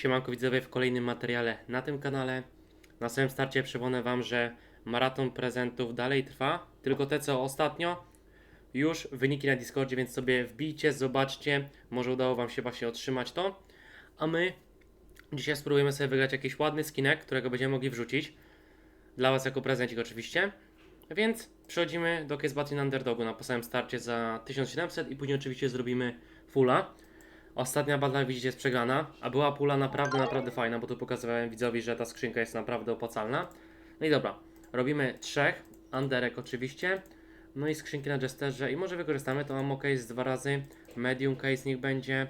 Siemanko widzowie w kolejnym materiale na tym kanale. Na samym starcie przypomnę Wam, że maraton prezentów dalej trwa, tylko te co ostatnio. Już wyniki na Discordzie, więc sobie wbijcie, zobaczcie. Może udało Wam się właśnie otrzymać to. A my dzisiaj spróbujemy sobie wygrać jakiś ładny skinek, którego będziemy mogli wrzucić. Dla Was jako prezencik oczywiście. Więc przechodzimy do Case Battle Underdogu na samym starcie za 1700 i później oczywiście zrobimy fulla. Ostatnia battle widzicie jest przegrana, a była pula naprawdę, naprawdę fajna, bo tu pokazywałem widzowi, że ta skrzynka jest naprawdę opłacalna. No i dobra, robimy trzech, underek oczywiście, no i skrzynki na jesterze i może wykorzystamy to ammo case dwa razy, medium case niech będzie,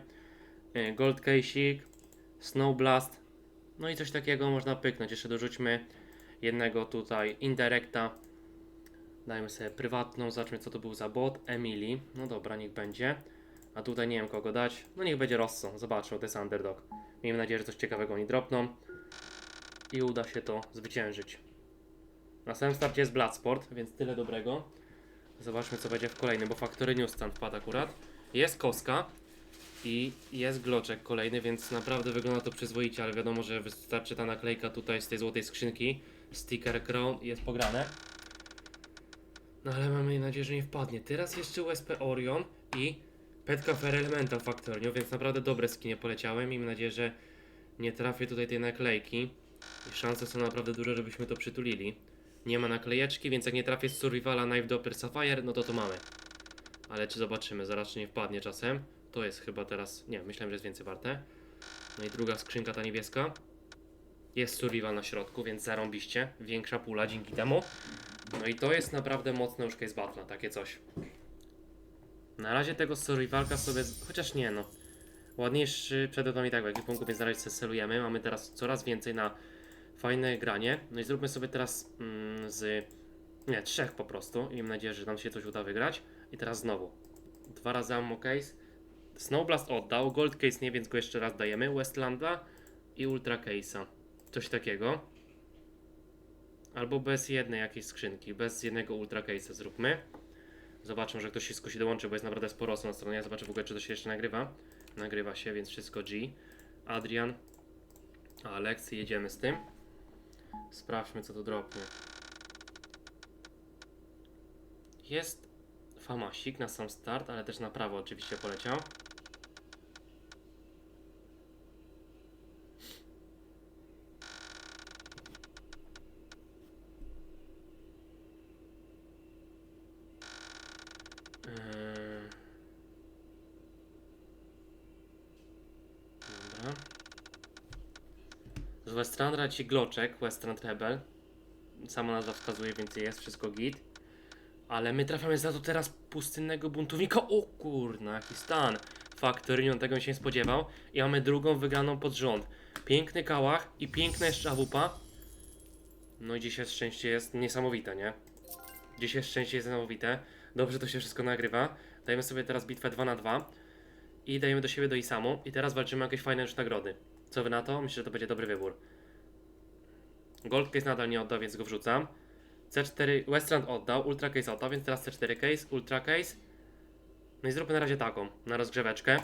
y, gold case'ik, snow blast, no i coś takiego można pyknąć. Jeszcze dorzućmy jednego tutaj indirecta, dajmy sobie prywatną, zobaczmy co to był za bot, Emily, no dobra, niech będzie. A tutaj nie wiem kogo dać. No niech będzie Rosso. Zobaczmy, to jest underdog. Miejmy nadzieję, że coś ciekawego oni dropną. I uda się to zwyciężyć. Na samym starcie jest Bloodsport, więc tyle dobrego. Zobaczmy co będzie w kolejnym, bo Factory News tam wpadł akurat. Jest Koska i jest Gloczek kolejny, więc naprawdę wygląda to przyzwoicie, ale wiadomo, że wystarczy ta naklejka tutaj z tej złotej skrzynki. Sticker Crown jest pograne. No ale mamy nadzieję, że nie wpadnie. Teraz jeszcze USP Orion i Petka Fair Elemental Factorio, więc naprawdę dobre skinie poleciały. Miejmy nadzieję, że nie trafię tutaj tej naklejki. I szanse są naprawdę duże, żebyśmy to przytulili. Nie ma naklejeczki, więc jak nie trafię z Survivala Knife Doppler Sapphire, no to to mamy. Ale czy zobaczymy, zaraz czy nie wpadnie czasem. To jest chyba teraz, nie, myślałem, że jest więcej warte. No i druga skrzynka ta niebieska. Jest Survival na środku, więc zarąbiście. Większa pula dzięki temu. No i to jest naprawdę mocne już case battle, takie coś. Na razie tego survivalka sobie, chociaż nie no. Ładniejszy przed nami tak w ekwipunku, więc na razie sobie celujemy. Mamy teraz coraz więcej na fajne granie. No i zróbmy sobie teraz mm, z, nie, trzech po prostu. I mam nadzieję, że nam się coś uda wygrać. I teraz znowu. Dwa razy ammo case. Snowblast oddał, gold case nie, więc go jeszcze raz dajemy. Westlanda i ultra case'a. Coś takiego. Albo bez jednej jakiejś skrzynki, bez jednego ultra case'a zróbmy. Zobaczę, że ktoś się skusi dołączy, bo jest naprawdę sporo osób na stronie. Ja zobaczę w ogóle, czy to się jeszcze nagrywa. Nagrywa się, więc wszystko G. Adrian, Alex, jedziemy z tym. Sprawdźmy, co tu dropnie. Jest famasik na sam start, ale też na prawo oczywiście poleciał. Eee. Dobra. Z Westrandra ci Gloczek, Westrand Rebel. Sama nazwa wskazuje, więc jest wszystko git. Ale my trafiamy za to teraz pustynnego buntownika. O kurna, jaki stan. Factory, on tego się nie spodziewał. I mamy drugą wygraną pod rząd. Piękny kałach i piękna jeszcze awupa. No i dzisiaj szczęście jest niesamowite, nie? Dzisiaj szczęście jest niesamowite. Dobrze to się wszystko nagrywa. Dajemy sobie teraz bitwę 2 na 2 i dajemy do siebie do Isamu. I teraz walczymy o jakieś fajne już nagrody. Co wy na to? Myślę, że to będzie dobry wybór. Gold Case nadal nie oddał, więc go wrzucam. C4 Westrand oddał, Ultra Case oddał, więc teraz C4 Case, Ultra Case. No i zróbmy na razie taką, na rozgrzeweczkę.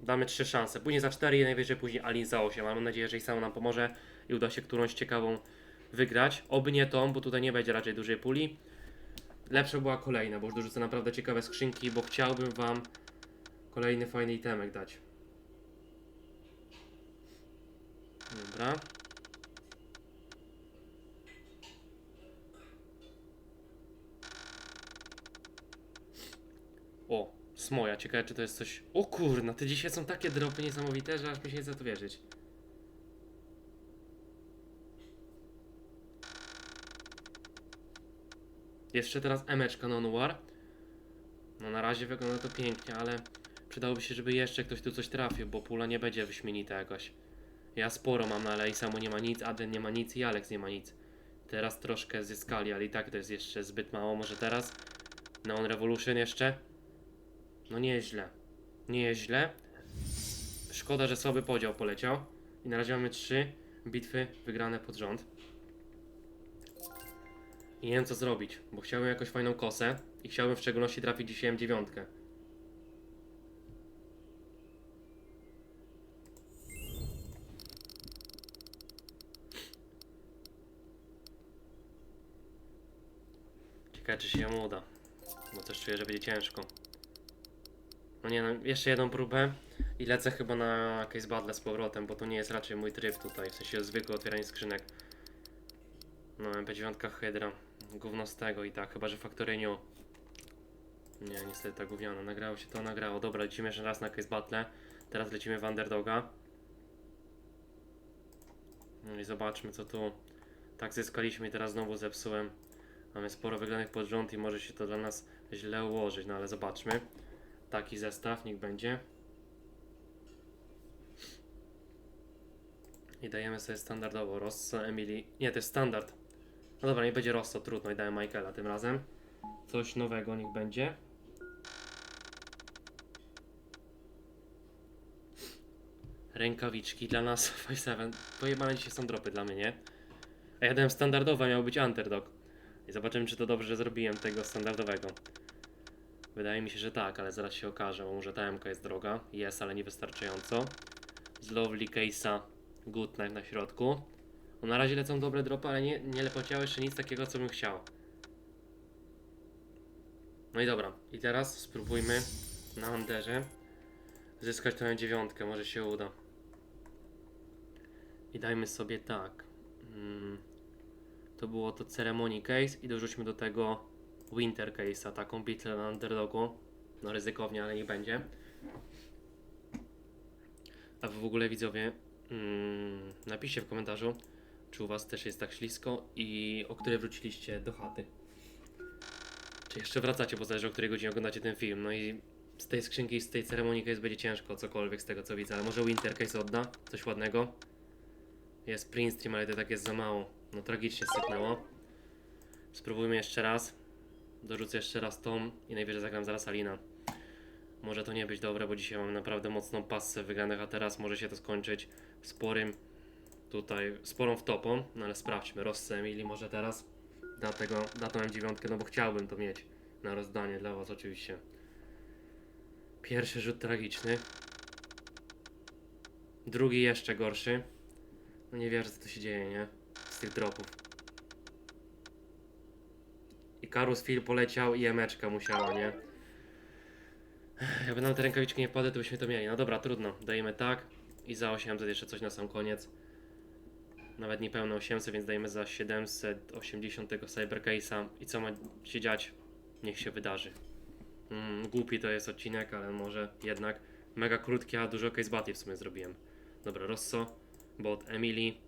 Damy trzy szanse. Później za 4 i najwyżej później Alin za 8. Mam nadzieję, że Isamu nam pomoże i uda się którąś ciekawą wygrać. Oby nie tą, bo tutaj nie będzie raczej dużej puli. Lepsza była kolejna, bo już dorzucę naprawdę ciekawe skrzynki, bo chciałbym wam kolejny fajny itemek dać. Dobra. O, smoja, ciekawe czy to jest coś... O kurna, te dzisiaj są takie dropy niesamowite, że aż mi się nie chce to wierzyć. Jeszcze teraz emeczka non-war. No na razie wygląda to pięknie, ale przydałoby się, żeby jeszcze ktoś tu coś trafił, bo pula nie będzie wyśmienita jakoś. Ja sporo mam, ale i samo nie ma nic, Aden nie ma nic i Alex nie ma nic. Teraz troszkę zyskali, ale i tak to jest jeszcze zbyt mało. Może teraz? Neon Revolution jeszcze? No nieźle. Nieźle. Szkoda, że słaby podział poleciał. I na razie mamy trzy bitwy wygrane pod rząd. I nie wiem co zrobić, bo chciałbym jakąś fajną kosę i chciałbym w szczególności trafić dzisiaj M9. Ciekawe czy się ją uda. Bo też czuję, że będzie ciężko. No nie no, jeszcze jedną próbę i lecę chyba na Case Battle z powrotem, bo to nie jest raczej mój tryb tutaj, w sensie zwykłe otwieranie skrzynek. No MP9 Hydra, gówno z tego i tak, chyba że Factory Nie, niestety ta gówniana, nagrało się to, nagrało. Dobra, lecimy jeszcze raz na Case Battle, teraz lecimy w Underdoga. No i zobaczmy co tu. Tak zyskaliśmy i teraz znowu zepsułem. Mamy sporo wygranych pod rząd i może się to dla nas źle ułożyć, no ale zobaczmy. Taki zestaw, niech będzie. I dajemy sobie standardowo Rosso, Emily. Nie, to jest standard. No dobra, nie będzie Rosso, trudno. I dałem Michaela tym razem. Coś nowego niech będzie. Rękawiczki dla nas 5-7. Pojebane dzisiaj są dropy dla mnie, nie? A ja dałem standardowe, miał być underdog. I zobaczymy, czy to dobrze zrobiłem tego standardowego. Wydaje mi się, że tak, ale zaraz się okaże. Może ta MK jest droga. Jest, ale niewystarczająco. Z Lovely Case'a Good Knife na środku. No na razie lecą dobre dropy, ale nie, nie poleciało jeszcze nic takiego, co bym chciał. No i dobra. I teraz spróbujmy na Underze zyskać tę dziewiątkę. Może się uda. I dajmy sobie tak. Mm, to było to Ceremony Case i dorzućmy do tego Winter Case'a, taką bitwę na underdogu. No ryzykownie, ale nie będzie. A w ogóle widzowie, mm, napiszcie w komentarzu, czy u was też jest tak ślisko i o której wróciliście do chaty. Czy jeszcze wracacie, bo zależy o której godzinie oglądacie ten film. No i z tej skrzynki, z tej ceremonii case będzie ciężko, cokolwiek z tego co widzę, ale może Winter Case odda, coś ładnego. Jest Prince Stream, ale to tak jest za mało. No tragicznie sypnęło. Spróbujmy jeszcze raz. Dorzucę jeszcze raz tą i najwyżej zagram zaraz Alina. Może to nie być dobre, bo dzisiaj mamy naprawdę mocną passę wygranych, a teraz może się to skończyć sporym tutaj, sporą wtopą, no ale sprawdźmy, Rosse Emily może teraz da tego, da tą M9, no bo chciałbym to mieć na rozdanie dla was oczywiście. Pierwszy rzut tragiczny. Drugi jeszcze gorszy. No nie wierzę co tu się dzieje, nie? Tych dropów. I Karus Phil poleciał i emeczka musiała, nie? Jakby nam te rękawiczki nie wpadły, to byśmy to mieli. No dobra, trudno. Dajemy tak. I za 800 jeszcze coś na sam koniec. Nawet niepełne 800, więc dajemy za 780 tego Cybercase'a. I co ma się dziać? Niech się wydarzy. Mm, głupi to jest odcinek, ale może jednak. Mega krótki, a dużo case battle w sumie zrobiłem. Dobra, Rosso, bot Emily.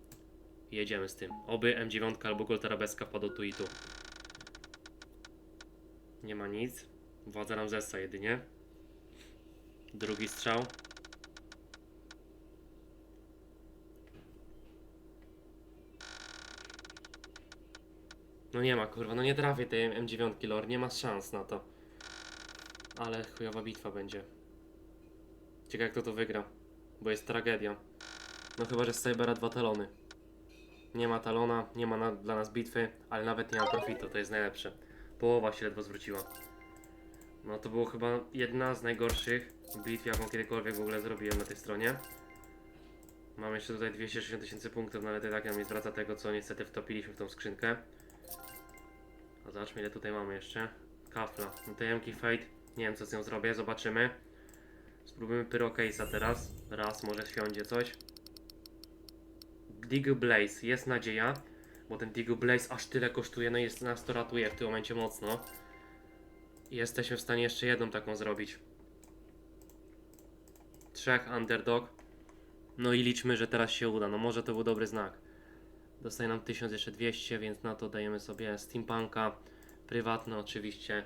Jedziemy z tym. Oby M9 albo Gold Arabeska wpadł tu i tu. Nie ma nic. Władza Ramzesa jedynie. Drugi strzał. No nie ma kurwa, no nie trafię tej M9 lore, nie ma szans na to. Ale chujowa bitwa będzie. Ciekawe jak to to wygra, bo jest tragedia. No chyba, że z Cybera dwa talony. Nie ma talona, nie ma na, dla nas bitwy, ale nawet nie ma profitu, to jest najlepsze. Połowa się ledwo zwróciła. No to było chyba jedna z najgorszych bitw, jaką kiedykolwiek w ogóle zrobiłem na tej stronie. Mam jeszcze tutaj 260 tysięcy punktów, no ale to tak nam nie zwraca tego, co niestety wtopiliśmy w tą skrzynkę. A zobaczmy ile tutaj mamy jeszcze. Kafla. No Emki Fate, nie wiem co z nią zrobię, zobaczymy. Spróbujmy Pyro Case'a teraz. Raz, może wsiądzie coś. Dig Blaze, jest nadzieja. Bo ten Dig Blaze aż tyle kosztuje, no i jest, nas to ratuje w tym momencie mocno. Jesteśmy w stanie jeszcze jedną taką zrobić. Trzech underdog. No i liczmy, że teraz się uda. No może to był dobry znak. Dostaje nam 1000 jeszcze 200, więc na to dajemy sobie steampunka. Prywatne oczywiście.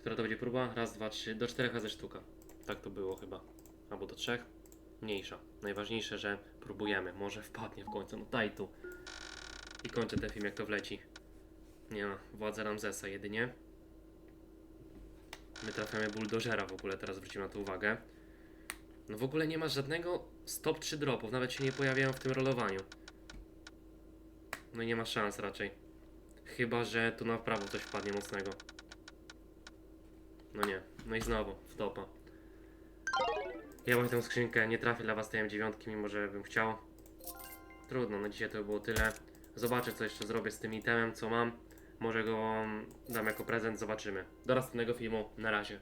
Która to będzie próba? Raz, dwa, trzy. Do czterech razy sztuka. Tak to było chyba. Albo do trzech. Mniejsza. Najważniejsze, że próbujemy. Może wpadnie w końcu. No daj tu. I kończę ten film jak to wleci. Nie no, władza Ramzesa jedynie. My trafiamy buldożera w ogóle, teraz zwrócimy na to uwagę. No w ogóle nie ma żadnego stop 3 dropów, nawet się nie pojawiają w tym rolowaniu. No i nie ma szans raczej. Chyba, że tu na prawo coś wpadnie mocnego. No nie, no i znowu, w topa. Ja mam tę skrzynkę, nie trafię dla was tej M9, mimo że bym chciał. Trudno, na dzisiaj to by było tyle. Zobaczę co jeszcze zrobię z tym itemem, co mam. Może go dam jako prezent, zobaczymy. Do następnego filmu, na razie.